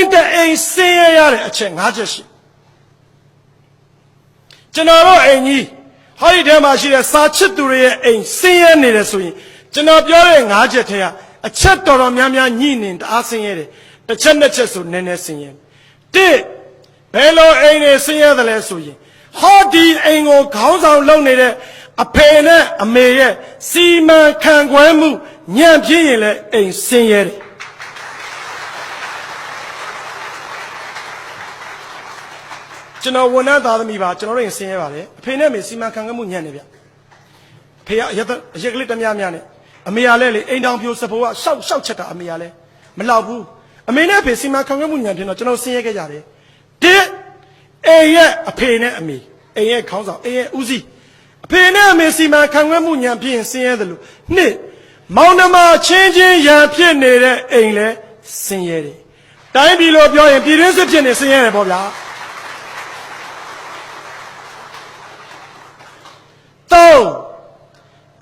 မ်တအိမ်ဆင်းရဲရတဲ့အချက်၅ချက်ရှိကျွန်တော်တို့အိမ်ကြီးဟောဒီထဲမှာရှိတဲ့စာချစ်သူတွေရဲ့အိမ်ဆင်းရဲနေတယ်ဆိုရင်ကျွန်တော်ပြောတဲ့၅ချက်ထဲကအချက်တော်တော်များများညှိနေတအားဆင်းရဲတယ်တစ်ချက်နှစ်ချက်ဆိုနည်းနည်းဆင်းရဲတစ်ဘယ်လိုအိမ်တွေဆင်းရဲတယ်လဲဆိုရင်ဟောဒီအိမ်ကိုခေါင်းဆောင်လုပ်နေတဲ့အဖေနဲ့အမေရဲ့စီမံခန့်ခွဲမှုညံ့ပြင်းရင်လည်းအိမ်ဆင်းရဲတယ် ကျွန်တော်ဝန်ထမ်းသားသမီးပါကျွန်တော်တို့ရင်ဆင်းရဲပါတယ်အဖေနဲ့အမေစီမံခန့်ခွဲမှုညံ့နေဗျဖေကအရက်အရက်ကလေးတမများများနဲ့အမေကလည်းလေအိမ်တောင်ပြိုစဖိုးကရှောက်ရှောက်ချက်တာအမေကလည်းမလောက်ဘူးအမေနဲ့အဖေစီမံခန့်ခွဲမှုညံ့ပြင်းတော့ကျွန်တော်ဆင်းရဲခဲ့ကြတယ်တစ်အိမ်ရဲ့အဖေနဲ့အမေအိမ်ရဲ့ခေါင်းဆောင်အိမ်ရဲ့ဦးစီးအဖေနဲ့အမေစီမံခန့်ခွဲမှုညံ့ပြင်းဆင်းရဲတယ်လို့နှစ်မောင်နှမချင်းချင်းရန်ဖြစ်နေတဲ့အိမ်လည်းဆင်းရဲတယ်တိုင်းပြည်လိုပြောရင်ပြည်တွင်းစစ်ဖြစ်နေဆင်းရဲတယ်ပေါ့ဗျာ သုံး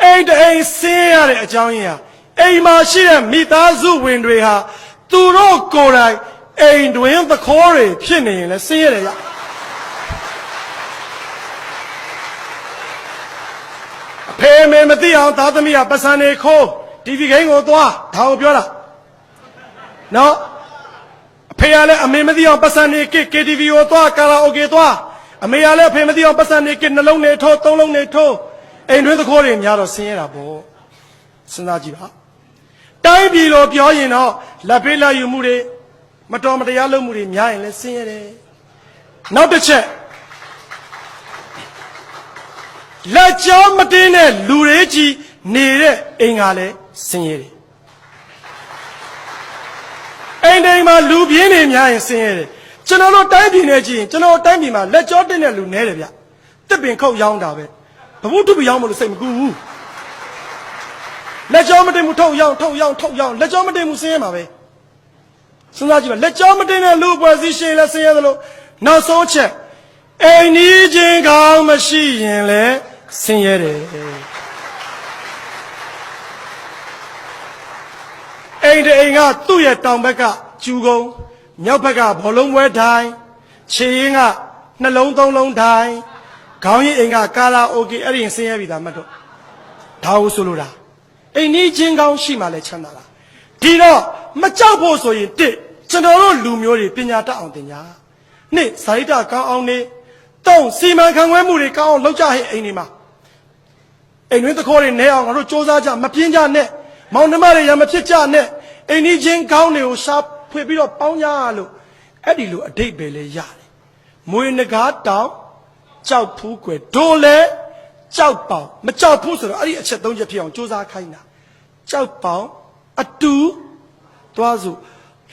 အိမ်တအိမ်ဆင်းရတဲ့အကြောင်းရင်းဟာအိမ်မှာရှိတဲ့မိသားစုဝင်တွေဟာသူတို့ကိုယ်တိုင်အိမ်တွင်သခိုးတွေဖြစ်နေရင်လည်းဆင်းရဲတယ်ရအဖေမေမသိအောင်သားသမီးကပတ်စံနေခိုးတီဗီခိန်းကိုသွားဒါကိုပြောတာနော်အဖေကလည်းအမေမသိအောင်ပတ်စံနေက KTV ကိုသွားကာလာအိုကေသွား အမေကလည်းအဖေမသိအောင်ပတ်စံနေကနှလုံးနေထိုးသုံးလုံးနေထိုးအိမ်တွင်းသခိုးတွေများတော့ဆင်းရဲတာပေါ့စဉ်းစားကြည့်ပါတိုင်းပြည်လိုပြောရင်တော့လက်ပေးလက်ယူမှုတွေမတော်မတရားလုပ်မှုတွေများရင်လည်းဆင်းရဲတယ်နောက်တစ်ချက်လက်ကြောမတင်းတဲ့လူတွေကြီးနေတဲ့အိမ်ကလည်းဆင်းရဲတယ်အိမ်တိုင်းမှာလူပြင်းနေများရင်ဆင်းရဲတယ် ကျွန်တော်တို့တိုင်းပြည်နဲ့ကြည့်ရင်ကျွန်တော်တို့တိုင်းပြည်မှာလက်ကြောတက်တဲ့လူနဲတယ်ဗျတစ်ပင်ခုတ်ရောင်းတာပဲဘဝတုပရောင်းမလို့စိတ်မကူဘူးလက်ကြောမတင်ဘူးထုတ်ရောင်းထုတ်ရောင်းထုတ်ရောင်းလက်ကြောမတင်ဘူးဆင်းရဲမှာပဲစဉ်းစားကြည့်ပါလက်ကြောမတင်တဲ့လူပွဲစည်းရှင်လည်းဆင်းရဲသလိုနောက်ဆုံးချက်အိမ်နီးချင်းကောင်းမရှိရင်လည်းဆင်းရဲတယ်အိမ်တအိမ်ကသူ့ရဲ့တောင်ဘက်ကကျူကုန်း မြောက်ဘက်ကဘောလုံးပွဲထိုင်ခြေရင်းကနှလုံးသုံးလုံးထိုင်ခေါင်းရင်းအိမ်ကကာလာအိုကေအဲ့ဒီရင်ဆင်းရဲပြီသားမတ်တော့ဒါဟုဆိုလိုတာအိမ်နီးချင်းကောင်းရှိမှလည်းချမ်းသာတာဒီတော့မကြောက်ဖို့ဆိုရင်တစ်ကျွန်တော်တို့လူမျိုးတွေပညာတတ်အောင်သင်ညာနှစ်ဇာတိတကောင်းအောင်နေသုံးစီမံခန့်ခွဲမှုတွေကောင်းအောင်လုပ်ကြဟဲ့အိမ်ဒီမှာအိမ်တွင်းသခိုးတွေနဲအောင်ငါတို့စ조사ကြမပြင်းကြနဲ့မောင်နှမတွေရမဖြစ်ကြနဲ့အိမ်ကြီးချင်းကောင်းတွေကိုရှာ ဖွေပြီးတော့ပေါင်းကြလို့အဲ့ဒီလိုအတိတ်ပဲလေရတယ်မွေနဂါတောင်ကြောက်ဖူးကွယ်ဒိုလဲကြောက်ပေါင်မကြောက်ဘူးဆိုတော့အဲ့ဒီအချက်သုံးချက်ဖြစ်အောင်စ조사ခိုင်းတာကြောက်ပေါင်အတူသွားစု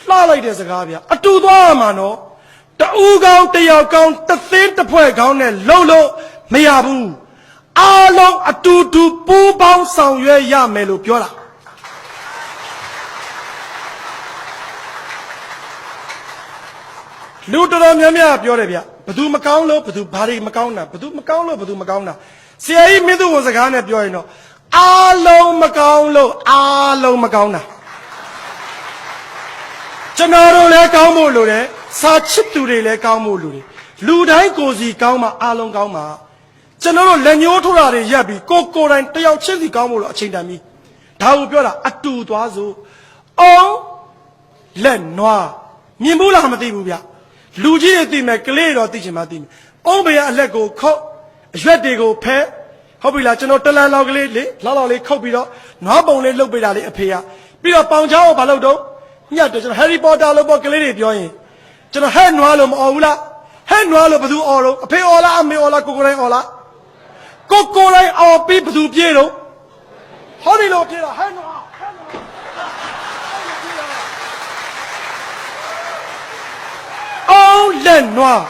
လှလိုက်တဲ့စကားဗျအတူသွားရမှာနော်တူကောင်းတယောက်ကောင်းတစ်သင်းတစ်ဖွဲ့ကောင်းနဲ့လှုပ်လို့မရဘူးအားလုံးအတူတူပူးပေါင်းဆောင်ရွက်ရမယ်လို့ပြောတာ လူတော်တော်များများပြောတယ်ဗျဘသူမကောင်းလို့ဘသူဘာတွေမကောင်းတာဘသူမကောင်းလို့ဘသူမကောင်းတာဆရာကြီးမင်းသူဝန်စကားနဲ့ပြောရင်တော့အားလုံးမကောင်းလို့အားလုံးမကောင်းတာကျွန်တော်တို့လည်းကောင်းဖို့လိုတယ်စာချစ်သူတွေလည်းကောင်းဖို့လိုတယ်လူတိုင်းကိုယ်စီကောင်းမှအားလုံးကောင်းမှကျွန်တော်တို့လက်ညှိုးထိုးတာတွေရပ်ပြီးကိုကိုယ်တိုင်တယောက်ချင်းစီကောင်းဖို့လို့အချိန်တန်ပြီးဒါကိုပြောတာအတူသွားစို့အောင်လက်နွားမြင်ဘူးလားမသိဘူးဗျ လူကြီးတွေသိမယ်ကလေးတွေတော့သိချင်မှသိမယ်အုံးဘယ်အလက်ကိုခုတ်အရွက်တွေကိုဖဲဟုတ်ပြီလားကျွန်တော်တလန်လောက်ကလေးလေလောက်လောက်လေးခုတ်ပြီးတော့နွားပုံလေးလှုပ်ပေးတာလေးအဖေကပြီးတော့ပေါင်ချောင်းကိုဘာလုပ်တော့ညတ်တယ်ကျွန်တော်ဟယ်ရီပေါတာလို့ပေါ့ကလေးတွေပြောရင်ကျွန်တော်ဟဲ့နွားလို့မအော်ဘူးလားဟဲ့နွားလို့ဘယ်သူအော်တော့အဖေအော်လားအမေအော်လားကိုကိုတိုင်းအော်လားကိုကိုယ်တိုင်အောင်ပြီးဘသူပြေတော့ဟောဒီလိုပြေတာဟဲ့နော်ဟဲ့နော် အောင်လက်နွား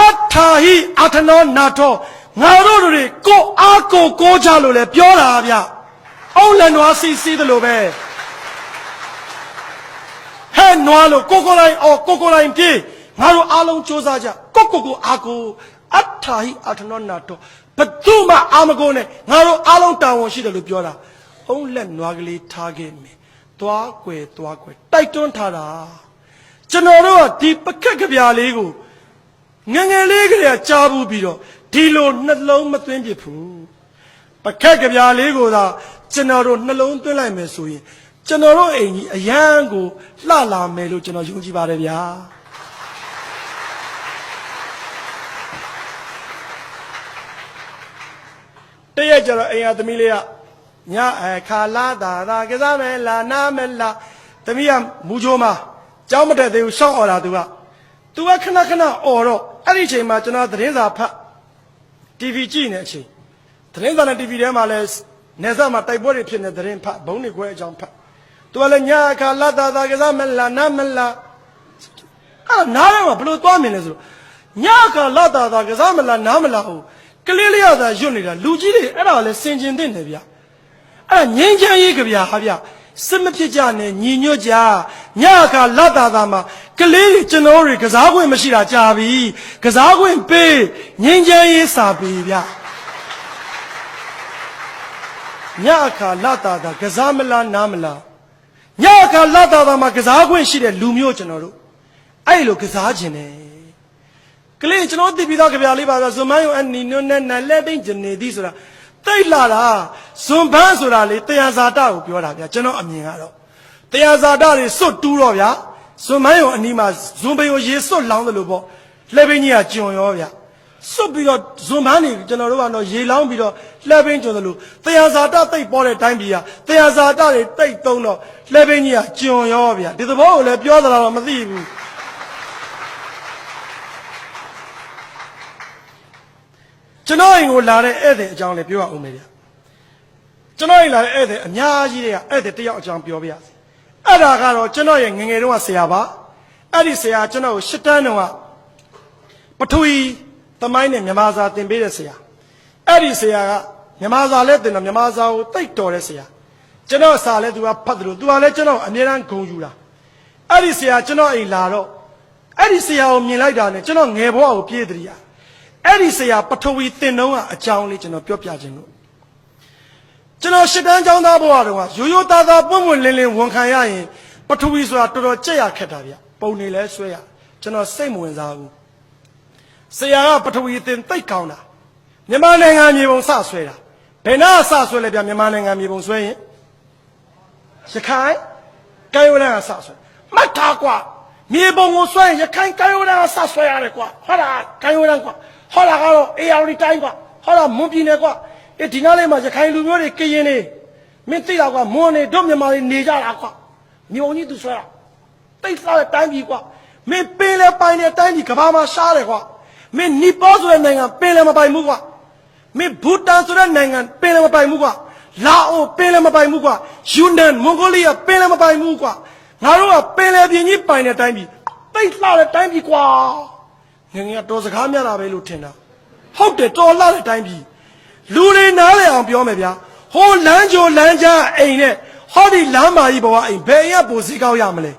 အထာဟိအထနောနာထောငါတို့တွေကိုအားကိုကိုကြလို့လဲပြောတာဗျအောင်လက်နွားစီစီတယ်လို့ပဲဟဲ့နွားလို့ကိုကိုယ်တိုင်အောင်ကိုကိုယ်တိုင်ပြေငါတို့အားလုံးစူးစမ်းကြကိုကိုကိုအားကိုအထာဟိအထနောနာထောဘသူမှအာမကိုနဲ့ငါတို့အားလုံးတာဝန်ရှိတယ်လို့ပြောတာအုံးလက်နွားကလေးထားခဲ့မယ်သွားကွယ်သွားကွယ်တိုက်တွန်းထားတာ ကျွန်တော်တို့ကဒီပကက်ကဗျာလေးကိုငယ်ငယ်လေးကလေးကကြားဘူးပြီးတော့ဒီလိုနှလုံးမသွင်းပြဘူးပကက်ကဗျာလေးကိုသာကျွန်တော်တို့နှလုံးသွင်းလိုက်မယ်ဆိုရင်ကျွန်တော်တို့အိမ်ကြီးအရန်ကိုလှလာမယ်လို့ကျွန်တော်ယုံကြည်ပါတယ်ဗျာတရက်ကျတော့အိမ်ကသမီးလေးကညအခါလာတာသာကစားမယ်လာနာမယ်လာသမီးကမူချိုးမှာ ကြောင်းမတက်သေးဘူးရှောက်អော်တာသူကသူကခဏခဏអော်တော့အဲ့ဒီအချိန်မှာကျွန်တော်သတင်းစာဖတ် TV ကြည့်နေတဲ့အချိန်သတင်းစာနဲ့ TV ထဲမှာလဲနေဆက်မှာတိုက်ပွဲတွေဖြစ်နေသတင်းဖတ်ဘုံတွေခွဲအကြောင်းဖတ်သူကလည်းညအခါလာတာသာကစားမယ်လာနာမယ်လာအဲ့နားထဲမှာဘယ်လိုသွားမြင်လဲဆိုတော့ညအခါလာတာသာကစားမလားနားမလားဟုတ်ကလေးလေးရသာရွတ်နေတာလူကြီးတွေအဲ့ဒါလည်းစင်ကျင်တဲ့နေဗျာအဲ့ဒါငင်းချမ်းရေးကြဗျာဟာဗျ စစ်မဖြစ်ကြနဲ့ညီညွတ်ကြညအခါလတ်တာတာမှာကလေးတွေကျွန်တော်တွေကစားခွင့်မရှိတာကြာပြီကစားခွင့်ပေးငင်းချမ်းရေးစာပေဗျညအခါလတ်တာတာကစားမလားနားမလားညအခါလတ်တာတာမှာကစားခွင့်ရှိတဲ့လူမျိုးကျွန်တော်တို့အဲ့လိုကစားခြင်းတယ်ကလေးကျွန်တော်သိပြီးသားကြဗျာလေးပါဆိုဇွန်မန်းယုံအနီနွန်းနဲ့နလက်သိမ့်ကျနေသည်ဆိုတာ တိတ်လာတာဇွန်ဘန်းဆိုတာလေတရားဇာတကိုပြောတာဗျာကျွန်တော်အမြင်ကတော့တရားဇာတတွေစွတ်တူးတော့ဗျာဇွန်မန်းယုံအနီမှာဇွန်ပင်ကိုရေစွတ်လောင်းတယ်လို့ပေါ့လက်ပင်းကြီးကကျွံရောဗျာစွတ်ပြီးတော့ဇွန်ဘန်းနေကျွန်တော်တို့ကတော့ရေလောင်းပြီးတော့လက်ပင်းကျွံတယ်လို့တရားဇာတတိတ်ပေါ်တဲ့တိုင်းပြည်ကတရားဇာတတွေတိတ်သုံးတော့လက်ပင်းကြီးကကျွံရောဗျာဒီသဘောကိုလည်းပြောသလားတော့မသိဘူး ကျွန်တော်အိမ်ကိုလာတဲ့ဧည့်သည်အကြောင်းလည်းပြောရအောင်မယ်ဗျကျွန်တော်အိမ်လာတဲ့ဧည့်သည်အများကြီးတွေကဧည့်သည်တစ်ယောက်အကြောင်းပြောပြရစီအဲ့ဒါကတော့ကျွန်တော်ရဲ့ငယ်ငယ်တုန်းကဆရာပါအဲ့ဒီဆရာကျွန်တော်ကိုရှစ်တန်းတုန်းကပထဝီသမိုင်းနဲ့မြမစာသင်ပေးတဲ့ဆရာအဲ့ဒီဆရာကမြမစာလည်းသင်တော့မြမစာကိုတိတ်တော်တဲ့ဆရာကျွန်တော်စာလည်းသူကဖတ်တယ်လို့သူကလည်းကျွန်တော်အမြဲတမ်းဂုဏ်ယူတာအဲ့ဒီဆရာကျွန်တော်အိမ်လာတော့အဲ့ဒီဆရာကိုမြင်လိုက်တာနဲ့ကျွန်တော်ငယ်ဘဝကိုပြေးတည်းရ အဲ့ဒီဆရာပထဝီတင်တုံးကအကြောင်းလေးကျွန်တော်ပြောပြခြင်းလို့ကျွန်တော်ရှစ်တန်းကျောင်းသားဘဝတုန်းကရိုးရိုးသားသားပွင့်ပွင့်လင်းလင်းဝန်ခံရရင်ပထဝီဆိုတာတော်တော်ကြက်ရခက်တာဗျပုံနေလဲဆွဲရကျွန်တော်စိတ်မဝင်စားဘူးဆရာကပထဝီတင်တိတ်ကောင်းတာမြန်မာနိုင်ငံမြေပုံစဆွဲတာဘယ်နာစဆွဲလဲဗျမြန်မာနိုင်ငံမြေပုံဆွဲရင်ရခိုင်ကိုင်ဝလန်ကစဆွဲမှတ်ထားကွာမြေပုံကိုဆွဲရင်ရခိုင်ကိုင်ဝလန်ကစဆွဲရတယ်ကွာဟုတ်လားကိုင်ဝလန်ကွာ ဟောလာကတော့ AR တိုင်းကွာဟောလာမွန်ပြည်နယ်ကွာအေးဒီနားလေးမှာရခိုင်လူမျိုးတွေကရင်နေမင်းသိတာကွာမွန်နေတို့မြန်မာတွေနေကြတာကွာမြေုံကြီးသူဆွဲတာတိတ်စားတဲ့တိုင်းပြည်ကွာမင်းပင်လေပိုင်တဲ့တိုင်းပြည်ကဘာမှာရှားတယ်ကွာမင်းနီပေါဆိုတဲ့နိုင်ငံပင်လေမပိုင်ဘူးကွာမင်းဘူတန်ဆိုတဲ့နိုင်ငံပင်လေမပိုင်ဘူးကွာလာအိုပင်လေမပိုင်ဘူးကွာယူနန်မွန်ဂိုလီးယားပင်လေမပိုင်ဘူးကွာငါတို့ကပင်လေပြည်ကြီးပိုင်တဲ့တိုင်းပြည်တိတ်စားတဲ့တိုင်းပြည်ကွာ ငယ်ငယ်ကတော်စကားများတာပဲလို့ထင်တာဟုတ်တယ်တော်လာတဲ့အတိုင်းပြီလူတွေနားလည်အောင်ပြောမယ်ဗျာဟိုလမ်းကြိုလမ်းကြားအိမ်နဲ့ဟောဒီလမ်းမာကြီးဘဝအိမ်ဘယ်အိမ်ကပိုစည်းကောက်ရမလဲ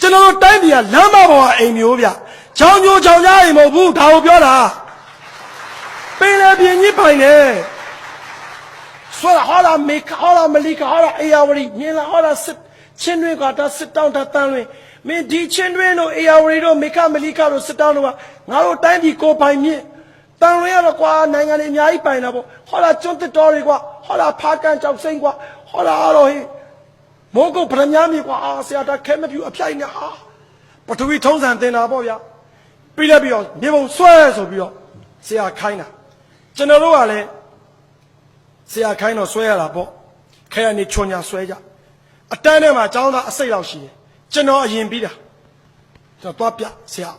ကျွန်တော်တို့တိုင်းပြည်ကလမ်းမဘဝအိမ်မျိုးဗျချောင်းညိုချောင်းကြားအိမ်မဟုတ်ဘူးဒါကိုပြောတာပင်လေပြင်းကြီးပိုင်တယ်ဆွဲလာဟောလာမေခဟောလာမလီခဟောလာအေယာဝရီမြင်လာဟောလာစစ်ချင်းတွေကတာစစ်တောင်းတာတန်းလွင် မင်းဒီချင်းတွေတို့အေယာဝရီတို့မေခမလီခတို့စစ်တောင်းတို့ကငါတို့တိုင်းပြည်ကိုပိုင်မြင့်တန်လွင်ရတော့ကွာနိုင်ငံတွေအများကြီးပိုင်တာပေါ့ဟောလာကျွန်းတစ်တော်တွေကွာဟောလာဖားကန်ကြောက်စိမ့်ကွာဟောလာတော့ဟေးမိုးကုတ်ဗရမ ्या မြေကွာအာဆရာတာခဲမပြူအပြိုင်နဲ့အာပထဝီထုံးစံတင်တာပေါ့ဗျာပြီးလက်ပြီးတော့မြေပုံဆွဲဆိုပြီးတော့ဆရာခိုင်းတာကျွန်တော်တို့ကလည်းဆရာခိုင်းတော့ဆွဲရတာပေါ့ခဲရနေချွန်ညာဆွဲကြအတန်းထဲမှာចောင်းသားအစိတ်လောက်ရှိတယ် ကျွန်တော်အရင်ပြီးတာကျွန်တော်သွားပြဆရာ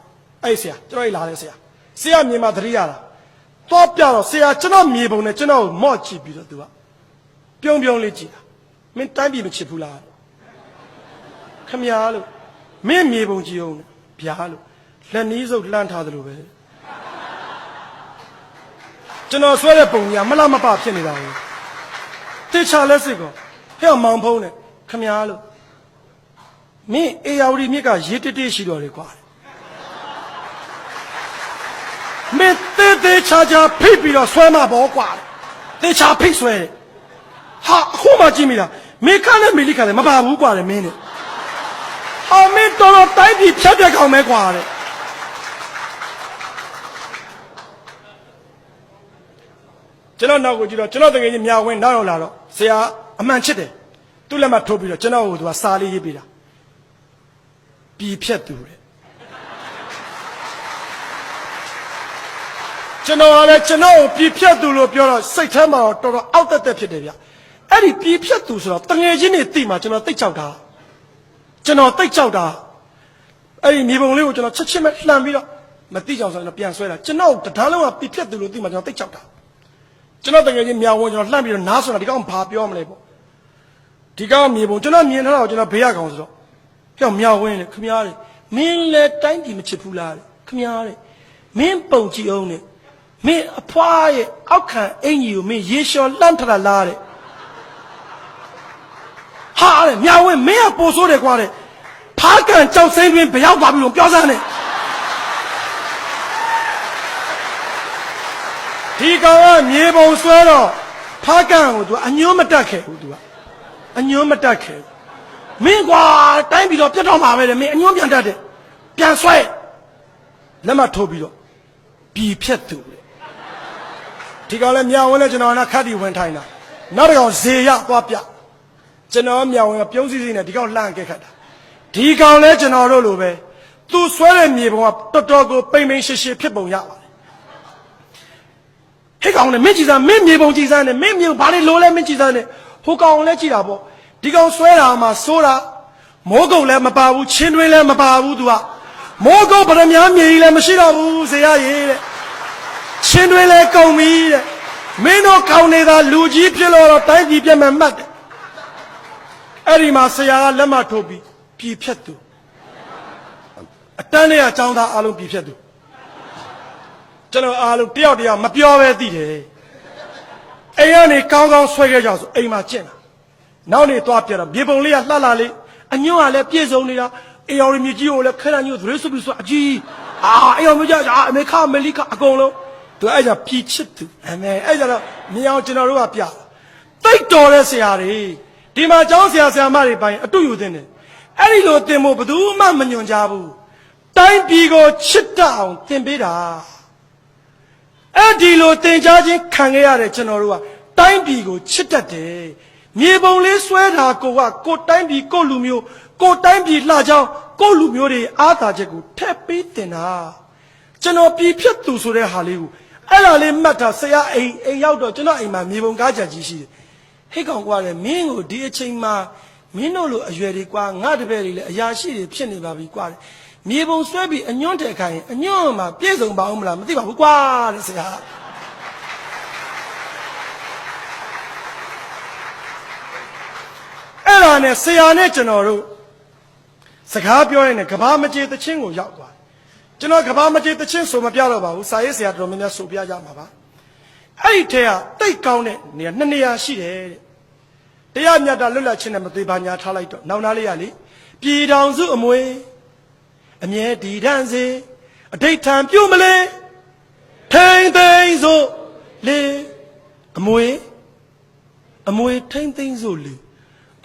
အဲ့ဆရာကျွန်တော်အိလာတယ်ဆရာဆရာမြေမှာသတိရတာသွားပြတော့ဆရာကျွန်တော်မြေပုံနဲ့ကျွန်တော်ကိုမော့ကြည့်ပြီးတော့သူကပြုံးပြုံးလေးကြည့်တာမင်းတိုင်းပြည်မချစ်ဘူးလားခမညာလို့မင်းမြေပုံကြည့်အောင်ဗျာလို့လက်နီးစုပ်လှမ်းထားသလိုပဲကျွန်တော်ဆွဲတဲ့ပုံကြီးကမလားမပဖြစ်နေတာကိုတေချာလက်စစ်ကောဟဲ့မောင်ဖုံးနဲ့ခမညာလို့ မင်းအေယာဝတီမြစ်ကရေတတိရှိတော်တယ်ကွာမင်းတေးသေးချာချာဖိတ်ပြီးတော့ဆွဲမှာပေါ့ကွာတေချာဖိတ်ဆွဲတယ်ဟာအခုမှကြည့်မိလားမေခနဲ့မေလိခလည်းမပါဘူးကွာလေမင်းနဲ့ဟာအာမင်းတော်တော်တိုင်းပြည်ဖြတ်ပြက်ကောင်ပဲကွာတဲ့ကျွန်တော်နောက်ကိုကြည့်တော့ကျွန်တော်တကယ်ကြီးမြာဝင်နောက်ရောက်လာတော့ဆရာအမှန်ချစ်တယ်သူ့လက်မှတ်ထိုးပြီးတော့ကျွန်တော်ကိုသူကစာလေးရေးပေးတာ ပြည်ဖြတ်သူတဲ့ကျွန်တော်ကလည်းကျွန်တော်ကိုပြည်ဖြတ်သူလို့ပြောတော့စိတ်ထဲမှာတော့တော်တော်အောက်တက်တက်ဖြစ်တယ်ဗျအဲ့ဒီပြည်ဖြတ်သူဆိုတော့တငယ်ချင်းတွေသိမှကျွန်တော်သိကြောက်တာကျွန်တော်သိကြောက်တာအဲ့ဒီမြေပုံလေးကိုကျွန်တော်ချက်ချင်းပဲလှန်ပြီးတော့မသိကြောင်ဆိုတော့ပြန်ဆွဲတာကျွန်တော်တထားလုံးကပြည်ဖြတ်သူလို့သိမှကျွန်တော်သိကြောက်တာကျွန်တော်တကယ်ချင်းမြောင်ဝင်ကျွန်တော်လှမ်းပြီးတော့နားဆိုတာဒီကောင်ဘာပြောမလဲပေါ့ဒီကောင်မြေပုံကျွန်တော်မြင်ထားတာကိုကျွန်တော်ဘေးရကောင်ဆိုတော့ ပြောင်မြောင်ဝင်လေခမရားလေမင်းလည်းတိုင်းပြည်မချစ်ဘူးလားတဲ့ခမရားလေမင်းပုံကြည့်အောင်နဲ့မင်းအဖွားရဲ့အောက်ခံအင်ကြီးကိုမင်းရေလျှော်လှမ်းထတာလားတဲ့ဟာတဲ့မြောင်ဝင်မင်းကပို့ဆိုးတယ်ကွာတဲ့ဖားကန်ကြောက်စိမ့်တွင်ဘရောက်သွားပြီလို့ပြောစမ်းတယ်ဒီကောင်ကမြေပုံဆွဲတော့ဖားကန်ကို तू အညွှန်းမတက်ခဲ့ဘူး तू ကအညွှန်းမတက်ခဲ့ဘူး မင်းကွာတိုင်းပြီးတော့ပြတ်တော့မှာပဲတဲ့မင်းအညွှန်းပြန်တက်တယ်ပြန်ဆွဲလက်မထိုးပြီးတော့ပြီဖြတ်သူတဲ့ဒီကောင်လည်းမြောင်ဝင်လဲကျွန်တော်ကခတ်တီဝင်ထိုင်တာနောက်တစ်ကောင်ဇေရသွားပြကျွန်တော်မြောင်ဝင်ကပြုံးစည်းစည်းနဲ့ဒီကောင်လှမ်းခဲ့ခတ်တာဒီကောင်လဲကျွန်တော်တို့လိုပဲသူဆွဲတဲ့မြေပုံကတော်တော်ကိုပိမ့်ပိမ့်ရှည်ရှည်ဖြစ်ပုံရပါတယ်ဟဲ့ကောင်နဲ့မင်းကြည်စားမင်းမြေပုံကြည်စားနဲ့မင်းမြေဘာလို့လိုလဲမင်းကြည်စားနဲ့ဟိုကောင်လည်းကြည်တာပေါ့ ဒီကောင်ဆွဲတာမှစိုးတာမိုးကုတ်လည်းမပါဘူးချင်းတွင်းလည်းမပါဘူး तू ကမိုးကုတ်ဗရမ ्या မြေကြီးလည်းမရှိတော့ဘူးဇေယရေတဲ့ချင်းတွင်းလည်းကုန်ပြီတဲ့မင်းတို့ကောင်းနေတာလူကြီးဖြစ်လို့တော့တိုင်းပြည်ပြတ်မဲ့မှတ်တယ်အဲ့ဒီမှာဆရာကလက်မထိုးပြီးပြည်ဖြတ်သူအတန်းနဲ့အကြောင်းသားအလုံးပြည်ဖြတ်သူကျွန်တော်အားလုံးတယောက်တယောက်မပြောပဲသိတယ်အိမ်ကနေကောင်းကောင်းဆွဲခဲ့ကြဆိုအိမ်မှာကျင့်တာ နောက်နေသွားပြတော့မြေပုံလေးကလှလှလေးအညွန့်ကလည်းပြည့်စုံနေတာအေယော်ရမြကြီးကိုလည်းခဲရညို့သရေဆုပ်ပြီးဆိုအကြီးအာအေယော်မြကြီးအာအမေခအမေလိခအကုန်လုံးသူအဲ့ကြဖြီချစ်သူအမေအဲ့ကြတော့မြင်အောင်ကျွန်တော်တို့ကပြတိတ်တော်တဲ့ဆရာတွေဒီမှာကျောင်းဆရာဆရာမတွေပိုင်းအတူယူတင်တယ်အဲ့ဒီလိုတင်ဖို့ဘယ်သူမှမညွန်ကြဘူးတိုင်းပြည်ကိုချစ်တတ်အောင်သင်ပေးတာအဲ့ဒီလိုတင် जा ချင်းခံခဲ့ရတဲ့ကျွန်တော်တို့ကတိုင်းပြည်ကိုချစ်တတ်တယ် မြေပုံလေးဆွဲတာကိုကကိုတိုင်းပြည်ကိုလူမျိုးကိုတိုင်းပြည်လှကြောင်းကိုလူမျိုးတွေအားသာချက်ကိုထက်ပေးတင်တာကျွန်တော်ပြည်ဖြတ်သူဆိုတဲ့ဟာလေးကိုအဲ့ဒါလေးမှတ်တာဆရာအိမ်အိမ်ရောက်တော့ကျွန်တော်အိမ်မှာမြေပုံကားကြံကြီးရှိတယ်ဟိတ်ကောင်ကွာတယ်မင်းကိုဒီအချိန်မှာမင်းတို့လိုအရွယ်တွေကွာငါတပည့်တွေလည်းအရာရှိတွေဖြစ်နေပါပြီကွာမြေပုံဆွဲပြီးအညွန့်တယ်ခိုင်းရင်အညွန့်မှာပြည့်စုံပါအောင်မလားမသိပါဘူးကွာတဲ့ဆရာ ဒါနဲ့ဆရာနဲ့ကျွန်တော်တို့စကားပြောရင်းနဲ့ကဘာမကြေတချင်းကိုရောက်သွားတယ်ကျွန်တော်ကဘာမကြေတချင်းဆိုမပြတော့ပါဘူးစာရေးဆရာတော်များများဆိုပြကြမှာပါအဲ့ဒီထဲကတိတ်ကောင်းတဲ့နေရာနှစ်နေရာရှိတယ်တဲ့တရားမြတ်တာလွတ်လပ်ခြင်းနဲ့မသေးပါညာထားလိုက်တော့နောက်နားလေးရလေပြည်တော်စုအမွေအမြဲတည်တံ့စေအဋိဋ္ဌံပြုမလဲထိန်သိမ်းစို့လေအမွေအမွေထိန်သိမ်းစို့လေ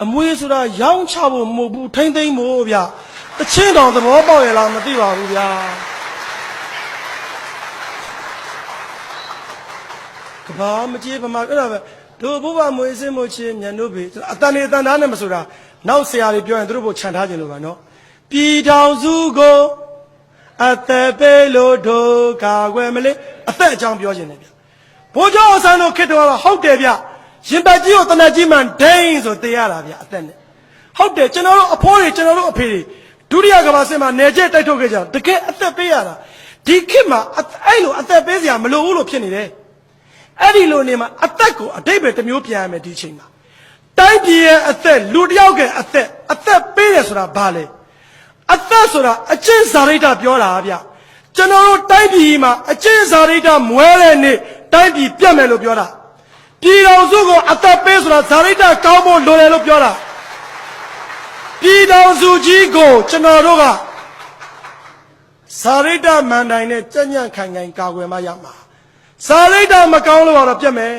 အမွေဆိုတာရောင်းချဖို့မဟုတ်ဘူးထိမ့်သိမ့်ဖို့ဗျတချင်းတော်သဘောပေါက်ရလားမသိပါဘူးဗျာကဘာမကြေးဗမာအဲ့ဒါပဲတို့ဘုရားမွေစင်းမချင်းမြန်တို့ပဲအတန်နေအတန်သားနဲ့မဆိုတာနောက်ဆရာတွေပြောရင်တို့ဘုခြံထားခြင်းလို့ပါနော်ပြည်တော်စုကိုအသက်ပေးလို့တို့ကာကွယ်မလေးအသက်အကြောင်းပြောခြင်းတယ်ဗျဘိုးကျောင်းအဆန်းတို့ခေတ္တကတော့ဟုတ်တယ်ဗျ ရင်ပတ်ကြီးကိုတနတ်ကြီးမှန်ဒိန်းဆိုတေးရတာဗျအသက်နဲ့ဟုတ်တယ်ကျွန်တော်တို့အဖိုးတွေကျွန်တော်တို့အဖေတွေဒုတိယကမ္ဘာစစ်မှာနေကျက်တိုက်ထုတ်ခဲ့ကြတာတကယ်အသက်ပေးရတာဒီခေတ်မှာအအဲ့လိုအသက်ပေးစရာမလိုဘူးလို့ဖြစ်နေတယ်အဲ့ဒီလိုနေမှာအသက်ကိုအတိတ်ပဲတစ်မျိုးပြန်ရမယ်ဒီချိန်မှာတိုင်းပြည်ရဲ့အသက်လူတစ်ယောက်ရဲ့အသက်အသက်ပေးရဆိုတာဘာလဲအသက်ဆိုတာအကျင့်စာရိတ္တပြောတာဗျကျွန်တော်တို့တိုင်းပြည်မှာအကျင့်စာရိတ္တမွဲတဲ့နေ့တိုင်းပြည်ပြတ်မယ်လို့ပြောတာ ပြည်တော်စုကိုအသက်ပေးဆိုတာစာရိတ္တကောင်းဖို့လိုတယ်လို့ပြောတာပြည်တော်စုကြီးကိုကျွန်တော်တို့ကစာရိတ္တမန်တိုင်နဲ့ကြံ့ကြံ့ခိုင်ခိုင်ကာကွယ်မှရမှာစာရိတ္တမကောင်းလို့တော့ပြတ်မယ်